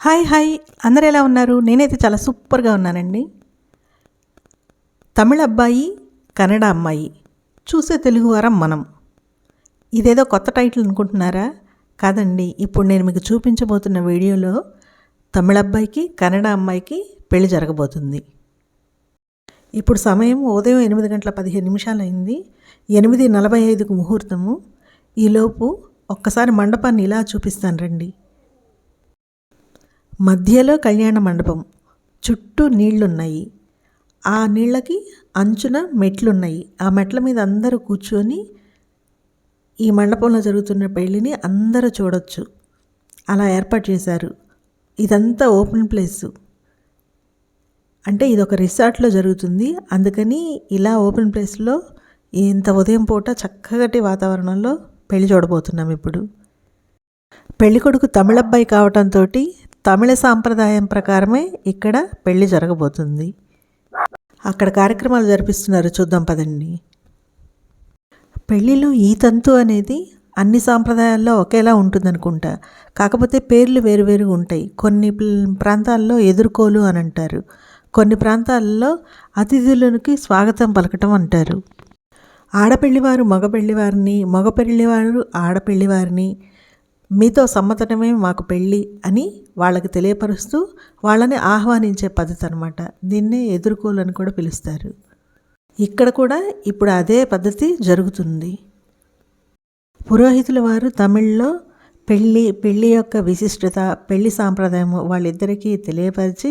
Hi hi. అందరు ఎలా ఉన్నారు? నేనైతే చాలా సూపర్గా ఉన్నానండి. తమిళ అబ్బాయి కన్నడ అమ్మాయి. చూసే తెలుగువారం మనం. ఇదేదో కొత్త టైటిల్ అనుకుంటున్నారా? కాదండి. ఇప్పుడు నేను మీకు చూపించబోతున్న వీడియోలో తమిళ అబ్బాయికి కన్నడ అమ్మాయికి పెళ్ళి జరగబోతుంది. ఇప్పుడు సమయం ఉదయం ఎనిమిది గంటల పదిహేను నిమిషాలు అయింది ఎనిమిది నలభై ఐదుకు ముహూర్తము. ఈలోపు ఒక్కసారి మండపాన్ని ఇలా చూపిస్తాను రండి. మధ్యలో కళ్యాణ మండపం. చుట్టూ నీళ్ళున్నాయి. ఆ నీళ్ళకి అంచున మెట్లున్నాయి. ఆ మెట్ల మీద అందరూ కూర్చొని ఈ మండపంలో జరుగుతున్న పెళ్ళిని అందరూ చూడొచ్చు. అలా ఏర్పాటు చేశారు. ఇదంతా ఓపెన్ ప్లేసు. అంటే ఇది ఒక రిసార్ట్లో జరుగుతుంది. అందుకని ఇలా ఓపెన్ ప్లేస్లో ఇంత ఉదయం పూట చక్కటి వాతావరణంలో పెళ్ళి చూడబోతున్నాం ఇప్పుడు. పెళ్ళికొడుకు తమిళబ్బాయి కావటంతో తమిళ సాంప్రదాయం ప్రకారమే ఇక్కడ పెళ్ళి జరగబోతుంది. అక్కడ కార్యక్రమాలు జరిపిస్తున్నారు చూద్దాం పదండి. పెళ్ళిలో ఈ తంతు అనేది అన్ని సాంప్రదాయాల్లో ఒకేలా ఉంటుందనుకుంటా. కాకపోతే పేర్లు వేరువేరుగా ఉంటాయి. కొన్ని ప్రాంతాల్లో ఎదుర్కోలు అని అంటారు. కొన్ని ప్రాంతాల్లో అతిథులకి స్వాగతం పలకటం అంటారు. ఆడపెళ్ళివారు మగ పెళ్ళివారిని మగ పెళ్ళివారు ఆడపెళ్ళివారిని మీతో సమ్మతటమే మాకు పెళ్ళి అని వాళ్ళకి తెలియపరుస్తూ వాళ్ళని ఆహ్వానించే పద్ధతి అనమాట దీన్నే ఎదుర్కోలని కూడా పిలుస్తారు. ఇక్కడ కూడా ఇప్పుడు అదే పద్ధతి జరుగుతుంది. పురోహితుల వారు తమిళ్ళో పెళ్ళి పెళ్ళి యొక్క విశిష్టత పెళ్ళి సాంప్రదాయము వాళ్ళిద్దరికీ తెలియపరిచి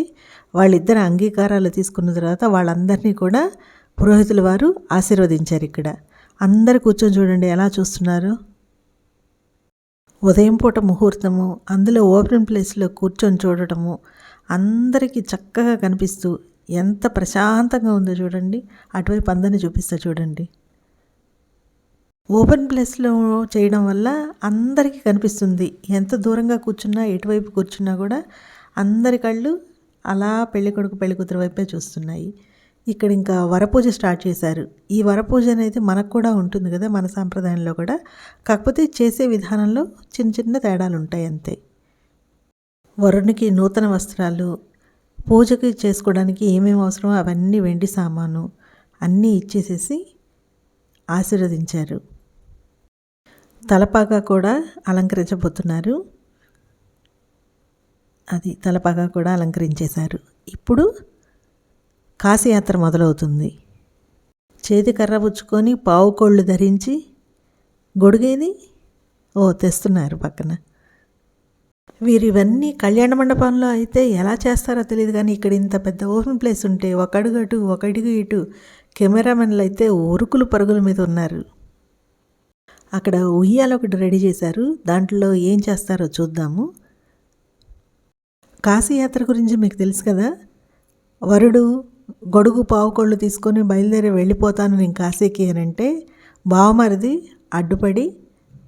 వాళ్ళిద్దరు అంగీకారాలు తీసుకున్న తర్వాత వాళ్ళందరినీ కూడా పురోహితుల వారు ఆశీర్వదించారు ఇక్కడ. అందరు కూర్చొని చూడండి ఎలా చూస్తున్నారు? ఉదయం పూట ముహూర్తము అందులో ఓపెన్ ప్లేస్లో కూర్చొని చూడటము అందరికీ చక్కగా కనిపిస్తూ ఎంత ప్రశాంతంగా ఉందో చూడండి. అటువైపు అందరిని చూపిస్తా చూడండి. ఓపెన్ ప్లేస్లో చేయడం వల్ల అందరికీ కనిపిస్తుంది. ఎంత దూరంగా కూర్చున్నా ఎటువైపు కూర్చున్నా కూడా అందరి కళ్ళు అలా పెళ్ళికొడుకు పెళ్ళికూతురు వైపే చూస్తున్నాయి. ఇక్కడ ఇంకా వరపూజ స్టార్ట్ చేశారు. ఈ వరపూజ అనేది మనకు కూడా ఉంటుంది కదా మన సాంప్రదాయంలో కూడా. కాకపోతే చేసే విధానంలో చిన్న చిన్న తేడాలు ఉంటాయి అంతే. వరునికి నూతన వస్త్రాలు పూజకి చేసుకోవడానికి ఏమేమి అవసరమో అవన్నీ వెండి సామాను అన్నీ ఇచ్చేసేసి ఆశీర్వదించారు. తలపాగా కూడా అలంకరించబోతున్నారు. అది తలపాగా కూడా అలంకరించేశారు. ఇప్పుడు కాశీయాత్ర మొదలవుతుంది. చేతి కర్ర పుచ్చుకొని పావుకోళ్ళు ధరించి గొడుగేది ఓ తెస్తున్నారు పక్కన. వీరు ఇవన్నీ కళ్యాణ మండపంలో అయితే ఎలా చేస్తారో తెలియదు కానీ ఇక్కడ ఇంత పెద్ద ఓపెన్ ప్లేస్ ఉంటే ఒకడుగు అటు ఒకడుగు ఇటు కెమెరామెన్లు అయితే ఉరుకులు పరుగుల మీద ఉన్నారు. అక్కడ ఉయ్యాల ఒకటి రెడీ చేశారు. దాంట్లో ఏం చేస్తారో చూద్దాము. కాశీయాత్ర గురించి మీకు తెలుసు కదా? వరుడు గొడుగు పావుకోళ్ళు తీసుకొని బయలుదేరి వెళ్ళిపోతాను నేను కాశీకి అని అంటే బావమరిది అడ్డుపడి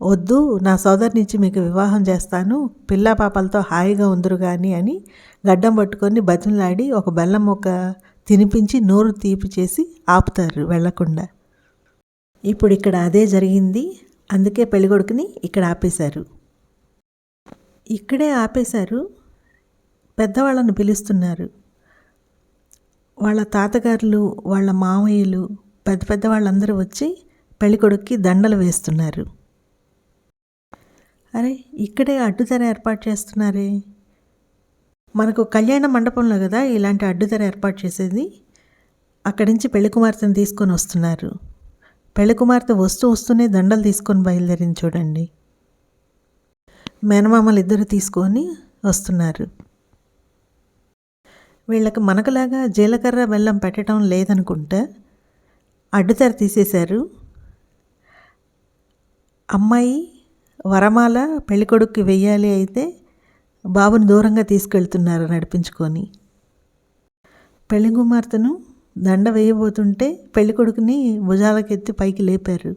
వద్దు నా సోదరునిచ్చి మీకు వివాహం చేస్తాను పిల్ల పాపలతో హాయిగా ఉందరు కానీ అని గడ్డం పట్టుకొని బతిమలాడి ఒక బెల్లం మొక్క తినిపించి నోరు తీపి చేసి ఆపుతారు వెళ్ళకుండా. ఇప్పుడు ఇక్కడ అదే జరిగింది. అందుకే పెళ్ళికొడుకుని ఇక్కడ ఆపేశారు. ఇక్కడే ఆపేశారు. పెద్దవాళ్ళని పిలుస్తున్నారు. వాళ్ళ తాతగారులు వాళ్ళ మామయ్యలు పెద్ద పెద్ద వాళ్ళందరూ వచ్చి పెళ్ళికొడుక్కి దండలు వేస్తున్నారు. అరే ఇక్కడే అడ్డుతెర ఏర్పాటు చేస్తున్నారే? మనకు కళ్యాణ మండపంలో కదా ఇలాంటి అడ్డుతెర ఏర్పాటు చేసేది? అక్కడి నుంచి పెళ్ళి కుమార్తెను తీసుకొని వస్తున్నారు. పెళ్ళి కుమార్తె వస్తూ వస్తూనే దండలు తీసుకొని బయలుదేరింది చూడండి. మేనమామలు ఇద్దరు తీసుకొని వస్తున్నారు. వీళ్ళకి మనకులాగా జీలకర్ర బెల్లం పెట్టడం లేదనుకుంటా అడ్డుతెర తీసేశారు. అమ్మాయి వరమాల పెళ్ళికొడుక్కి వెయ్యాలి అయితే బాబుని దూరంగా తీసుకెళ్తున్నారు నడిపించుకొని. పెళ్ళి కుమార్తెను దండ వేయబోతుంటే పెళ్ళికొడుకుని భుజాలకెత్తి పైకి లేపారు.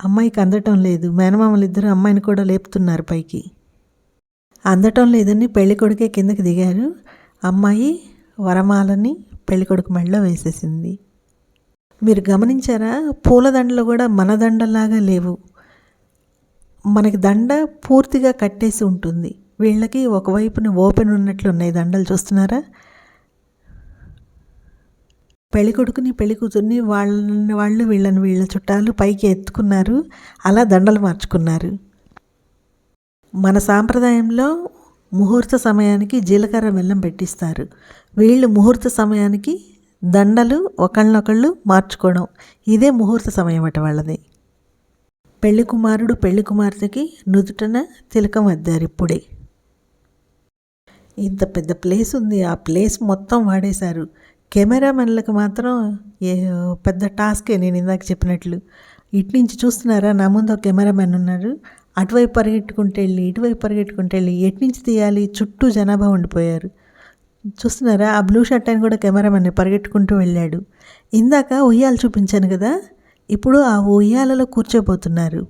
అమ్మాయికి అందటం లేదు. మేనమామలు ఇద్దరు అమ్మాయిని కూడా లేపుతున్నారు పైకి. అందటం లేదని పెళ్ళికొడుకే కిందకి దిగారు. అమ్మాయి వరమాలని పెళ్ళికొడుకు మెడలో వేసేసింది. మీరు గమనించారా? పూలదండలు కూడా మన దండలాగా లేవు. మనకి దండ పూర్తిగా కట్టేసి ఉంటుంది. వీళ్ళకి ఒకవైపున ఓపెన్ ఉన్నట్లు ఉన్నాయి. దండలు చూస్తున్నారా? పెళ్ళికొడుకుని పెళ్ళి కూతుర్ని వాళ్ళని వాళ్ళు వీళ్ళని వీళ్ళ చుట్టాలు పైకి ఎత్తుకున్నారు. అలా దండలు మార్చుకున్నారు. మన సాంప్రదాయంలో ముహూర్త సమయానికి జీలకర్ర బెల్లం పెట్టిస్తారు. వీళ్ళు ముహూర్త సమయానికి దండలు ఒకళ్ళనొకళ్ళు మార్చుకోవడం ఇదే ముహూర్త సమయం అట వాళ్ళది. పెళ్ళి కుమారుడు పెళ్ళి కుమార్తెకి నుదుటన తిలకం అద్దారు ఇప్పుడే. ఇంత పెద్ద ప్లేస్ ఉంది. ఆ ప్లేస్ మొత్తం వాడేశారు. కెమెరామెన్లకు మాత్రం ఏ పెద్ద టాస్కే నేను ఇందాక చెప్పినట్లు. ఇట్నుంచి చూస్తున్నారా? నా ముందు ఒక కెమెరామెన్ ఉన్నారు అటువైపు పరిగెట్టుకుంటూ వెళ్ళి ఇటువైపు పరిగెట్టుకుంటూ వెళ్ళి ఎట్నుంచి తీయాలి? చుట్టూ జనాభా ఉండిపోయారు. చూస్తున్నారా? ఆ బ్లూ షర్ట్ అని కూడా కెమెరామెన్ పరిగెట్టుకుంటూ వెళ్ళాడు. ఇందాక ఉయ్యాలు చూపించాను కదా? ఇప్పుడు ఆ ఉయ్యాలలో కూర్చోబోతున్నారు.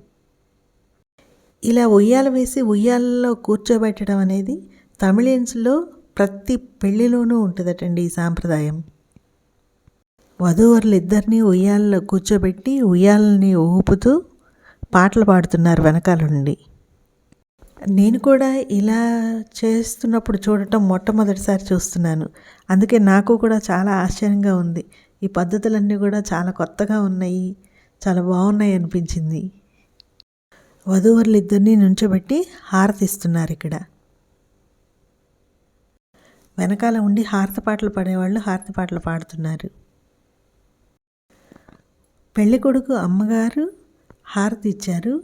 ఇలా ఉయ్యాల వేసి ఉయ్యాలలో కూర్చోబెట్టడం అనేది తమిళియన్స్లో ప్రతి పెళ్ళిలోనూ ఉంటుందటండి ఈ సాంప్రదాయం. వధూవరులు ఇద్దరిని ఉయ్యాలలో కూర్చోబెట్టి ఉయ్యాలని ఊపుతూ పాటలు పాడుతున్నారు వెనకాలండి నేను కూడా ఇలా చేస్తున్నప్పుడు చూడటం మొట్టమొదటిసారి చూస్తున్నాను. అందుకే నాకు కూడా చాలా ఆశ్చర్యంగా ఉంది. ఈ పద్ధతులన్నీ కూడా చాలా కొత్తగా ఉన్నాయి. చాలా బాగున్నాయి అనిపించింది. వధూవరులు ఇద్దరిని నుంచోబెట్టి హారతిస్తున్నారు ఇక్కడ. వెనకాల ఉండి హారతి పాటలు పాడేవాళ్ళు హారతి పాటలు పాడుతున్నారు. పెళ్ళికొడుకు అమ్మగారు హారతి ఇచ్చారు.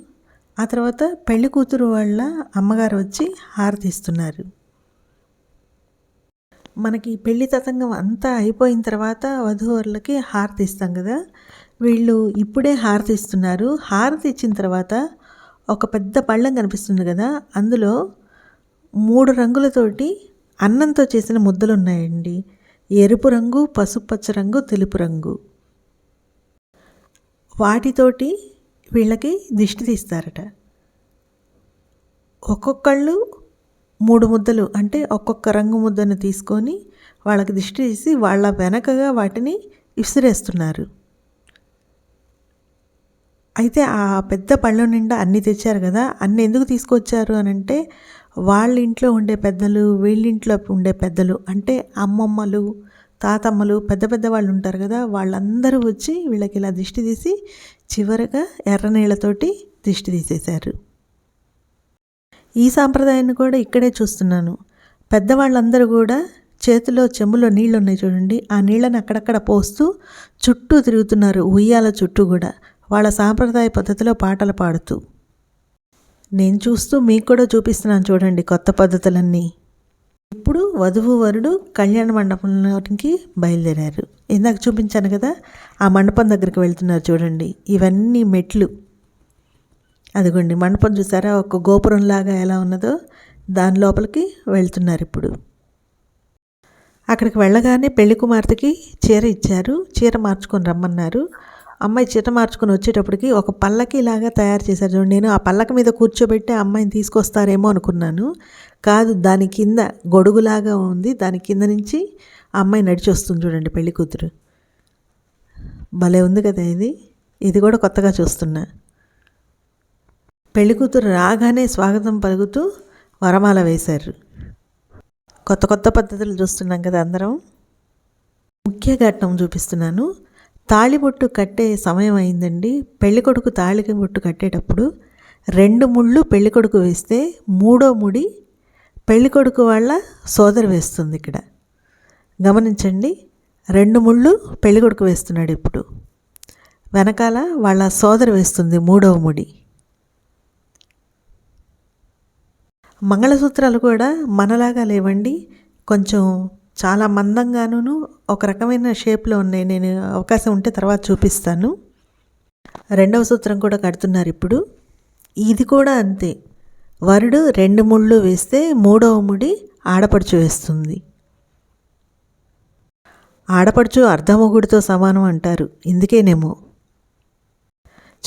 ఆ తర్వాత పెళ్ళి కూతురు వాళ్ళ అమ్మగారు వచ్చి హారతి ఇస్తున్నారు. మనకి పెళ్ళి తతంగం అంతా అయిపోయిన తర్వాత వధూవరులకి హారతి ఇస్తాం కదా. వీళ్ళు ఇప్పుడే హారతి ఇస్తున్నారు. హారతి ఇచ్చిన తర్వాత ఒక పెద్ద పళ్ళం కనిపిస్తుంది కదా. అందులో మూడు రంగులతోటి అన్నంతో చేసిన ముద్దలు ఉన్నాయండి ఎరుపు రంగు పసుపచ్చ రంగు తెలుపు రంగు. వాటితోటి వీళ్ళకి దిష్టి తీస్తారట. ఒక్కొక్కళ్ళు మూడు ముద్దలు అంటే ఒక్కొక్క రంగు ముద్దను తీసుకొని వాళ్ళకి దిష్టి తీసి వాళ్ళ వెనకగా వాటిని విసిరేస్తున్నారు. అయితే ఆ పెద్ద పళ్ళ నిండా అన్నీ తెచ్చారు కదా అన్ని ఎందుకు తీసుకొచ్చారు అని అంటే వాళ్ళ ఇంట్లో ఉండే పెద్దలు వీళ్ళింట్లో ఉండే పెద్దలు అంటే అమ్మమ్మలు తాతమ్మలు పెద్ద పెద్ద వాళ్ళు ఉంటారు కదా వాళ్ళందరూ వచ్చి వీళ్ళకి ఇలా దిష్టి తీసి చివరగా ఎర్ర నీళ్ళతోటి దిష్టి తీసేశారు. ఈ సాంప్రదాయాన్ని కూడా ఇక్కడే చూస్తున్నాను. పెద్దవాళ్ళందరూ కూడా చేతిలో చెంబులో నీళ్ళు ఉన్నాయి చూడండి ఆ నీళ్ళని అక్కడక్కడ పోస్తూ చుట్టూ తిరుగుతున్నారు ఉయ్యాల చుట్టూ కూడా వాళ్ళ సాంప్రదాయ పద్ధతిలో పాటలు పాడుతూ. నేను చూస్తూ మీకు కూడా చూపిస్తున్నాను చూడండి కొత్త పద్ధతులన్నీ. అప్పుడు వధువు వరుడు కళ్యాణ మండపంలోకి బయలుదేరారు. ఇందాక చూపించాను కదా ఆ మండపం దగ్గరికి వెళ్తున్నారు చూడండి. ఇవన్నీ మెట్లు. అదిగోండి మండపం చూసారా? ఒక గోపురంలాగా ఎలా ఉన్నదో దాని లోపలికి వెళ్తున్నారు ఇప్పుడు. అక్కడికి వెళ్ళగానే పెళ్ళి కుమార్తెకి చీర ఇచ్చారు. చీర మార్చుకొని రమ్మన్నారు. అమ్మాయి చీర మార్చుకుని వచ్చేటప్పటికి ఒక పల్లకి లాగా తయారు చేశారు చూడండి. నేను ఆ పల్లక మీద కూర్చోబెట్టి అమ్మాయిని తీసుకొస్తారేమో అనుకున్నాను. కాదు దాని కింద గొడుగులాగా ఉంది. దాని కింద నుంచి ఆ అమ్మాయి నడిచి వస్తుంది చూడండి పెళ్ళి కూతురు. భలే ఉంది కదా ఇది. ఇది కూడా కొత్తగా చూస్తున్నా. పెళ్ళి కూతురు రాగానే స్వాగతం పలుకుతూ వరమాల వేశారు. కొత్త కొత్త పద్ధతులు చూస్తున్నాం కదా అందరం. ముఖ్య ఘట్టం చూపిస్తున్నాను. తాళిబొట్టు కట్టే సమయం అయిందండి. పెళ్ళికొడుకు తాళికి బొట్టు కట్టేటప్పుడు రెండు ముళ్ళు పెళ్ళికొడుకు వేస్తే మూడో ముడి పెళ్ళికొడుకు వాళ్ళ సోదరు వేస్తుంది ఇక్కడ. గమనించండి రెండు ముళ్ళు పెళ్ళికొడుకు వేస్తున్నాడు ఇప్పుడు. వెనకాల వాళ్ళ సోదరు వేస్తుంది మూడవ ముడి. మంగళసూత్రాలు కూడా మనలాగా లేవండి. కొంచెం చాలా మందంగాను ఒక రకమైన షేప్లో ఉన్నాయి. నేను అవకాశం ఉంటే తర్వాత చూపిస్తాను. రెండవ సూత్రం కూడా కడుతున్నారు ఇప్పుడు. ఇది కూడా అంతే. వరుడు రెండు ముళ్ళు వేస్తే మూడవ ముడి ఆడపడుచు వేస్తుంది. ఆడపడుచు అర్ధమొగుడితో సమానం అంటారు. ఇందుకేనేమో.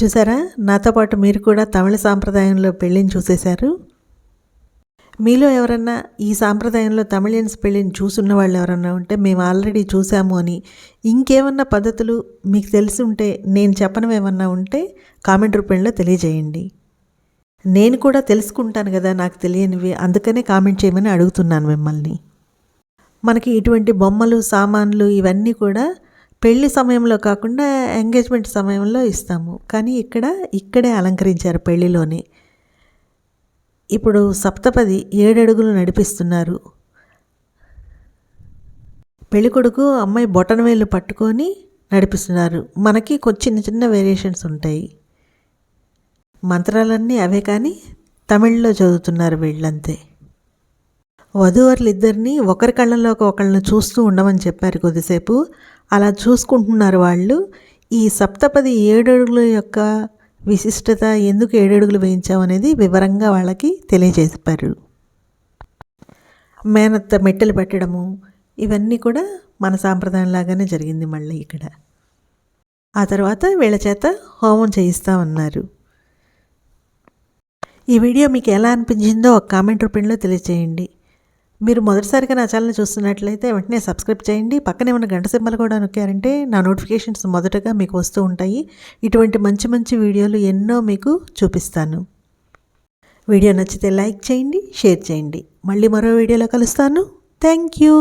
చూసారా? నాతో పాటు మీరు కూడా తమిళ సాంప్రదాయంలో పెళ్ళిని చూసేశారు. మీలో ఎవరన్నా ఈ సాంప్రదాయంలో తమిళియన్స్ పెళ్ళిని చూసున్న వాళ్ళు ఎవరన్నా ఉంటే మేము ఆల్రెడీ చూసాము అని ఇంకేమన్నా పద్ధతులు మీకు తెలిసి ఉంటే నేను చెప్పనవేమన్నా ఉంటే కామెంట్ రూపంలో తెలియజేయండి. నేను కూడా తెలుసుకుంటాను కదా నాకు తెలియనివి అందుకనే కామెంట్ చేయమని అడుగుతున్నాను మిమ్మల్ని. మనకి ఇటువంటి బొమ్మలు సామాన్లు ఇవన్నీ కూడా పెళ్ళి సమయంలో కాకుండా ఎంగేజ్మెంట్ సమయంలో ఇస్తాము. కానీ ఇక్కడ ఇక్కడే అలంకరించారు పెళ్ళిలోనే. ఇప్పుడు సప్తపది ఏడడుగులు నడిపిస్తున్నారు. పెళ్ళికొడుకు అమ్మాయి బొటనవేలు పట్టుకొని నడిపిస్తున్నారు. మనకి కొంచెం చిన్న చిన్న వేరియేషన్స్ ఉంటాయి. మంత్రాలన్నీ అవే కానీ తమిళ్ళో చదువుతున్నారు వీళ్ళంతే. వధూవరులు ఇద్దరిని ఒకరి కళ్ళలోకి ఒకళ్ళని చూస్తూ ఉండమని చెప్పారు కొద్దిసేపు. అలా చూసుకుంటున్నారు వాళ్ళు. ఈ సప్తపది ఏడడుగుల యొక్క విశిష్టత ఎందుకు ఏడడుగులు వేయించామనేది వివరంగా వాళ్ళకి తెలియజేసిపారు మేనత్త మెట్టెలు పెట్టడము ఇవన్నీ కూడా మన సాంప్రదాయంలాగానే జరిగింది మళ్ళీ ఇక్కడ. ఆ తర్వాత వీళ్ళ చేత హోమం చేయిస్తామన్నారు. ఈ వీడియో మీకు ఎలా అనిపించిందో ఒక కామెంట్ రూపంలో తెలియజేయండి మీరు మొదటిసారిగా నా ఛానల్ చూస్తున్నట్లయితే వెంటనే సబ్స్క్రైబ్ చేయండి. పక్కనే ఉన్న గంట సింబల్ కూడా నొక్కారంటే నా నోటిఫికేషన్స్ మొదటగా మీకు వస్తూ ఉంటాయి. ఇటువంటి మంచి మంచి వీడియోలు ఎన్నో మీకు చూపిస్తాను. వీడియో నచ్చితే లైక్ చేయండి షేర్ చేయండి. మళ్ళీ మరో వీడియోలో కలుస్తాను. Thank you.